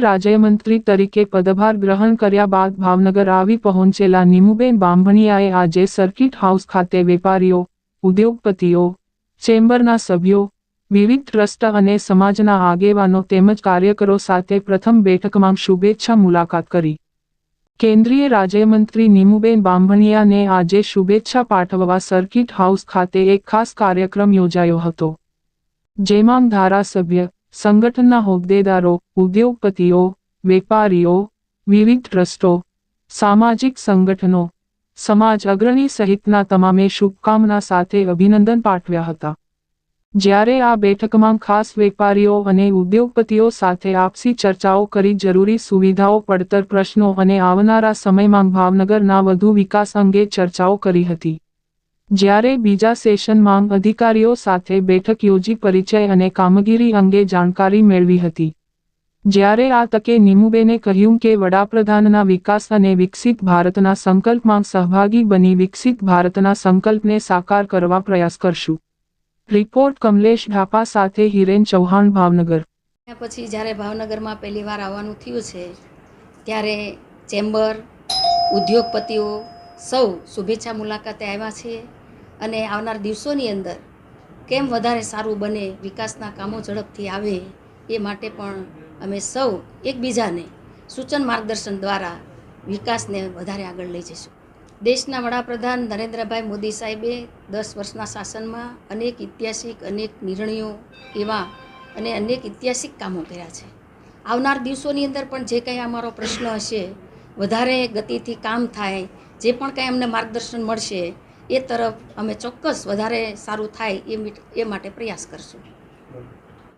રાજ્યમંત્રી તરીકે પદભાર ગ્રહણ કર્યા બાદ ભાવનગર આવી પહોંચેલા નીમુબેન બાંભણિયાએ આજે સર્કિટ હાઉસ ખાતે વેપારીઓ, ઉદ્યોગપતિઓ, ચેમ્બરના સભ્યો, વિવિધ ટ્રસ્ટ અને સમાજના આગેવાનો તેમજ કાર્યકરો સાથે પ્રથમ બેઠકમાં શુભેચ્છા મુલાકાત કરી. કેન્દ્રીય રાજ્યમંત્રી નીમુબેન બાંભણિયાને આજે શુભેચ્છા પાઠવવા સર્કિટ હાઉસ ખાતે એક ખાસ કાર્યક્રમ યોજાયો હતો. જેમાં ધારાસભ્ય સંગઠનના હોદ્દેદારો, ઉદ્યોગપતિઓ, વેપારીઓ, વિવિધ ટ્રસ્ટો, સામાજિક સંગઠનો, સમાજ અગ્રણી સહિતના તમામે શુભકામના સાથે અભિનંદન પાઠવ્યા હતા. જ્યારે આ બેઠકમાં ખાસ વેપારીઓ અને ઉદ્યોગપતિઓ સાથે આપસી ચર્ચાઓ કરી જરૂરી સુવિધાઓ, પડતર પ્રશ્નો અને આવનારા સમયમાં ભાવનગરના વધુ વિકાસ અંગે ચર્ચાઓ કરી હતી. જ્યારે બીજા સેશનમાં અધિકારીઓ સાથે બેઠક યોજી પરિચય અને કામગીરી અંગે જાણકારી મેળવી હતી. જ્યારે આ તકે નિમુબેને કહ્યું કે વડાપ્રધાનના વિકાસ અને વિકસિત ભારતના સંકલ્પમાં સહભાગી બની વિકસિત ભારતના સંકલ્પને સાકાર કરવા પ્રયાસ કરશું. રિપોર્ટ કમલેશ ઢાપા સાથે હિરેન ચૌહાણ, ભાવનગર. પછી જ્યારે ભાવનગરમાં પહેલી વાર આવવાનું થયું છે, ત્યારે ચેમ્બર, ઉદ્યોગપતિઓ સૌ શુભેચ્છા મુલાકાતે આવ્યા છીએ. અને આવનાર દિવસોની અંદર કેમ વધારે સારું બને, વિકાસના કામો ઝડપથી આવે, એ માટે પણ અમે સૌ એકબીજાને સૂચન માર્ગદર્શન દ્વારા વિકાસને વધારે આગળ લઈ જઈશું. દેશના વડાપ્રધાન નરેન્દ્રભાઈ મોદી સાહેબે દસ વર્ષના શાસનમાં અનેક ઐતિહાસિક, અનેક નિર્ણયો એવા અને અનેક ઐતિહાસિક કામો કર્યા છે. આવનાર દિવસોની અંદર પણ જે કંઈ અમારો પ્રશ્ન હશે, વધારે ગતિથી કામ થાય, જે પણ કંઈ અમને માર્ગદર્શન મળશે એ તરફ અમે ચોક્કસ વધારે સારું થાય એ એ માટે પ્રયાસ કરશું.